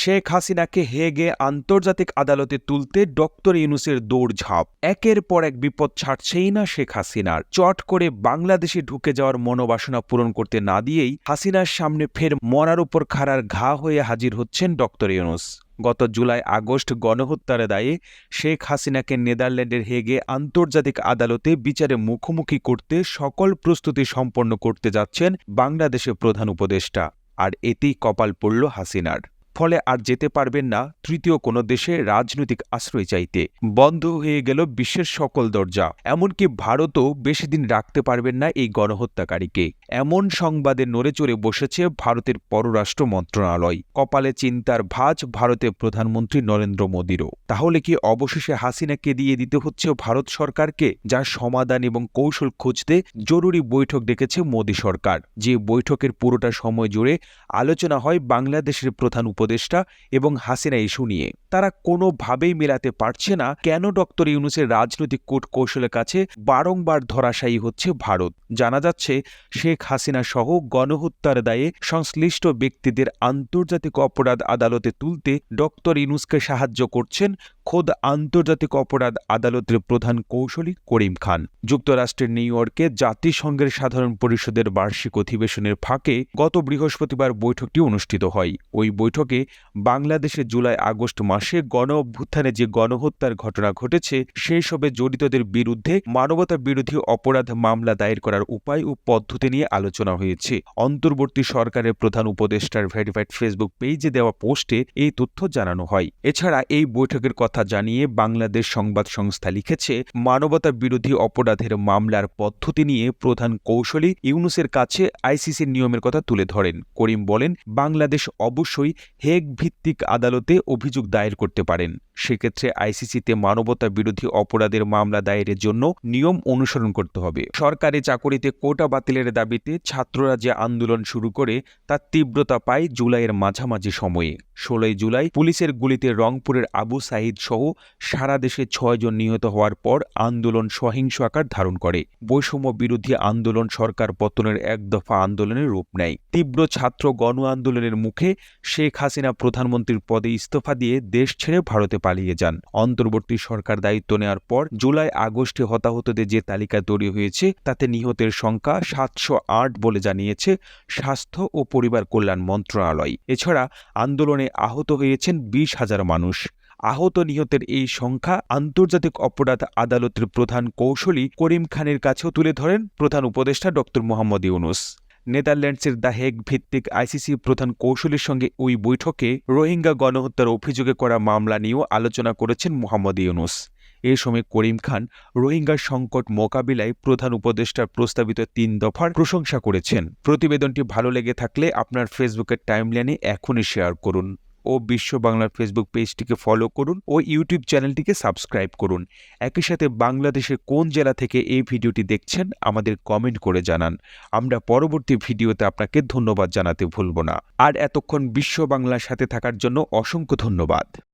শেখ হাসিনাকে হেগে আন্তর্জাতিক আদালতে তুলতে ডক্টর ইউনুসের দৌড়ঝাঁপ। একের পর এক বিপদ ছাড়ছেই না শেখ হাসিনার। চট করে বাংলাদেশে ঢুকে যাওয়ার মনোবাসনা পূরণ করতে না দিয়েই হাসিনার সামনে ফের মরার উপর খাড়ার ঘা হয়ে হাজির হচ্ছেন ডক্টর ইউনুস। গত জুলাই আগস্ট গণহত্যার দায়ে শেখ হাসিনাকে নেদারল্যান্ডের হেগে আন্তর্জাতিক আদালতে বিচারে মুখোমুখি করতে সকল প্রস্তুতি সম্পন্ন করতে যাচ্ছেন বাংলাদেশের প্রধান উপদেষ্টা। আর এতেই কপাল পড়ল হাসিনার। ফলে আর যেতে পারবেন না তৃতীয় কোনো দেশে রাজনৈতিক আশ্রয় চাইতে। বন্ধ হয়ে গেল বিশ্বের সকল দরজা। এমনকি ভারতও বেশি দিন রাখতে পারবেন না এই গণহত্যাকারীকে। এমন সংবাদে নড়ে চড়ে বসেছে ভারতের পররাষ্ট্র মন্ত্রণালয়। কপালে চিন্তার ভাঁজ ভারতের প্রধানমন্ত্রী নরেন্দ্র মোদীরও। তাহলে কি অবশেষে হাসিনাকে দিয়ে দিতে হচ্ছে ভারত সরকারকে যার সমাধান এবং কৌশল খুঁজতে জরুরি বৈঠক ডেকেছে মোদী সরকার? যে বৈঠকের পুরোটা সময় জুড়ে আলোচনা হয় বাংলাদেশের প্রধান উপদেষ্টা এবং হাসিনা ইস্যু নিয়ে। তারা কোনোভাবেই মেলাতে পারছে না কেন ডক্টর ইউনুসের রাজনৈতিক কূট কৌশলের কাছে বারংবার ধরাশায়ী হচ্ছে ভারত। জানা যাচ্ছে, শেখ হাসিনা সহ গণহত্যার দায়ে সংশ্লিষ্ট ব্যক্তিদের আন্তর্জাতিক অপরাধ আদালতে তুলতে ডক্টর ইউনুসকে সাহায্য করছেন খোদ আন্তর্জাতিক অপরাধ আদালতের প্রধান কৌশলী করিম খান। যুক্তরাষ্ট্রের নিউ ইয়র্কে জাতিসংঘের সাধারণ পরিষদের বার্ষিক অধিবেশনের ফাঁকে গত বৃহস্পতিবার বৈঠকটি অনুষ্ঠিত হয়। ওই বৈঠকে বাংলাদেশে জুলাই আগস্ট মাসে গণ অভ্যুত্থানে যে গণহত্যার ঘটনা ঘটেছে, সেই সবে জড়িতদের বিরুদ্ধে মানবতা বিরোধী অপরাধ মামলা দায়ের করার উপায় ও পদ্ধতি নিয়ে আলোচনা হয়েছে। অন্তর্বর্তী সরকারের প্রধান উপদেষ্টার ভেরিফাইড ফেসবুক পেজে দেওয়া পোস্টে এই তথ্য জানানো হয়। এছাড়া এই বৈঠকের কথা জানিয়ে বাংলাদেশ সংবাদ সংস্থা লিখেছে মানবতা বিরোধী অপরাধের মামলার পদ্ধতি নিয়ে প্রধান কৌশলী ইউনুসের কাছে আইসিসির নিয়মের কথা তুলে ধরেন। করিম বলেন, বাংলাদেশ অবশ্যই হেগ ভিত্তিক আদালতে অভিযোগ দায়ের করতে পারেন। সেক্ষেত্রে আইসিসিতে মানবতা বিরোধী অপরাধের মামলা দায়েরের জন্য নিয়ম অনুসরণ করতে হবে। সরকারি চাকরিতে কোটা বাতিলের দাবিতে ছাত্ররা যে আন্দোলন শুরু করে, তার তীব্রতা পায় জুলাইয়ের মাঝামাঝি সময়ে। ষোলোই জুলাই পুলিশের গুলিতে রংপুরের আবু সাহিদ সহ সারা দেশে ছয়জন নিহত হওয়ার পর আন্দোলন সহিংস আকার ধারণ করে। বৈষম্য বিরোধী আন্দোলন সরকার পতনের এক দফা আন্দোলনের রূপ নেয়। তীব্র ছাত্র গণ আন্দোলনের মুখে শেখ হাসিনা প্রধানমন্ত্রীর পদে ইস্তফা দিয়ে দেশ ছেড়ে ভারতে পালিয়ে যান। অন্তর্বর্তী সরকার দায়িত্ব নেওয়ার পর জুলাই আগস্টে হতাহতদের যে তালিকা তৈরি হয়েছে, তাতে নিহতের সংখ্যা সাতশো আট বলে জানিয়েছে স্বাস্থ্য ও পরিবার কল্যাণ মন্ত্রণালয়। এছাড়া আন্দোলনে আহত হয়েছেন বিশ হাজার মানুষ। আহত নিহতের এই সংখ্যা আন্তর্জাতিক অপরাধ আদালতের প্রধান কৌশলী করিম খানের কাছেও তুলে ধরেন প্রধান উপদেষ্টা ড মোহাম্মদ ইউনুস। নেদারল্যান্ডসের দ্য হেগ ভিত্তিক আইসিসি প্রধান কৌশলীর সঙ্গে ওই বৈঠকে রোহিঙ্গা গণহত্যার অভিযোগে করা মামলা নিয়েও আলোচনা করেছেন মোহাম্মদ ইউনুস। এ সময় করিম খান রোহিঙ্গা সংকট মোকাবিলায় প্রধান উপদেষ্টার প্রস্তাবিত তিন দফার প্রশংসা করেছেন। প্রতিবেদনটি ভালো লেগে থাকলে আপনার ফেসবুকের টাইমলাইনে এখনই শেয়ার করুন। ও বিশ্ব বাংলার ফেসবুক পেজটিকে ফলো করুন ও ইউটিউব চ্যানেলটিকে সাবস্ক্রাইব করুন। একই সাথে বাংলাদেশের কোন জেলা থেকে এই ভিডিওটি দেখছেন, আমাদের কমেন্ট করে জানান। আমরা পরবর্তী ভিডিওতে আপনাকে ধন্যবাদ জানাতে ভুলব না। আর এতক্ষণ বিশ্ব বাংলার সাথে থাকার জন্য অসংখ্য ধন্যবাদ।